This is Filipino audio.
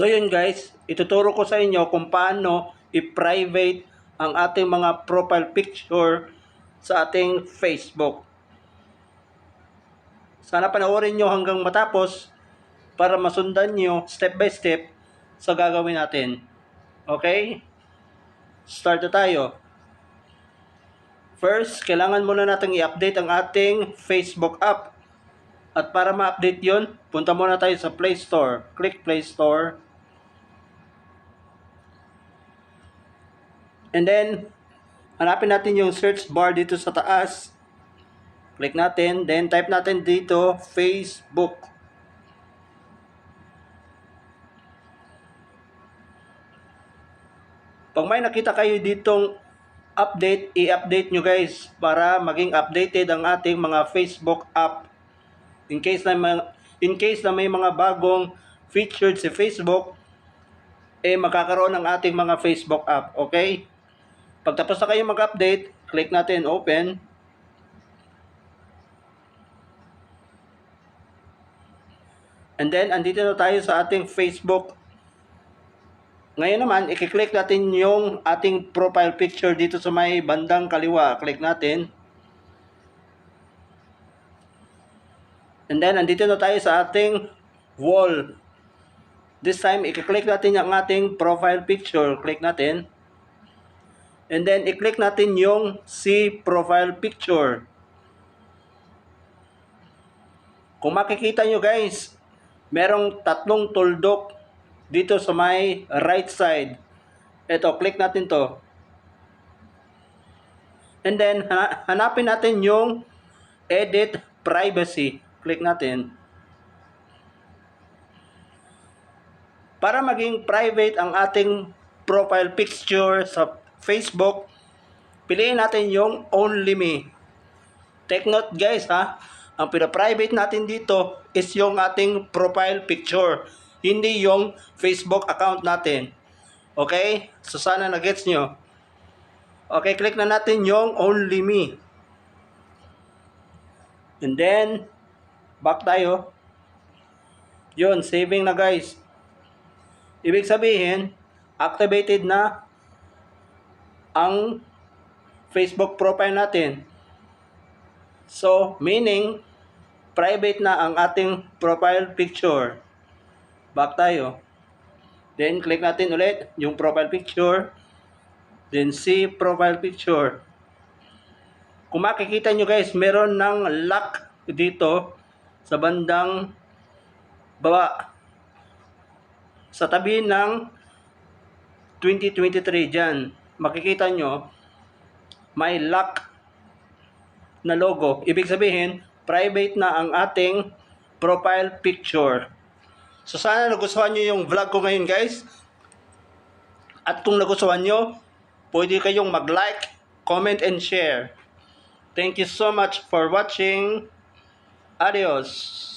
So yun guys, ituturo ko sa inyo kung paano i-private ang ating mga profile picture sa ating Facebook. Sana panoorin nyo hanggang matapos para masundan nyo step by step sa gagawin natin. Okay? Start na tayo. First, kailangan muna natin i-update ang ating Facebook app. At para ma-update yon, punta muna tayo sa Play Store. Click Play Store. And then, hanapin natin yung search bar dito sa taas. Click natin. Then, type natin dito, Facebook. Pag may nakita kayo ditong update, i-update nyo guys para maging updated ang ating mga Facebook app. In case na in case na may mga bagong featured si Facebook, eh makakaroon ng ating mga Facebook app. Okay? Pagtapos na kayo mag-update, click natin open. And then, andito na tayo sa ating Facebook ngayon naman, i-click natin yung ating profile picture dito sa may bandang kaliwa. Click natin. And then, andito na tayo sa ating wall. This time, i-click natin yung ating profile picture. Click natin. And then, i-click natin yung see profile picture. Kung makikita nyo guys, merong tatlong tuldok dito sa may right side. Ito, click natin to. And then, hana- hanapin natin yung edit privacy. Click natin. Para maging private ang ating profile picture sa Facebook, piliin natin yung only me. Take note guys ha, ang pina-private natin dito is yung ating profile picture, hindi yung Facebook account natin. Okay? So sana na-gets nyo. Okay, click na natin yung only me. And then, back tayo. Yun, saving na guys. Ibig sabihin, activated na ang Facebook profile natin. So, meaning, private na ang ating profile picture. Back tayo. Then, click natin ulit yung profile picture. Then, see profile picture. Kung makikita nyo guys, meron ng lock dito sa bandang baba. Sa tabi ng 2023 dyan. Makikita nyo, may lock na logo. Ibig sabihin, private na ang ating profile picture. So sana nagustuhan nyo yung vlog ko ngayon guys. At kung nagustuhan nyo, pwede kayong mag-like, comment, and share. Thank you so much for watching. Adios.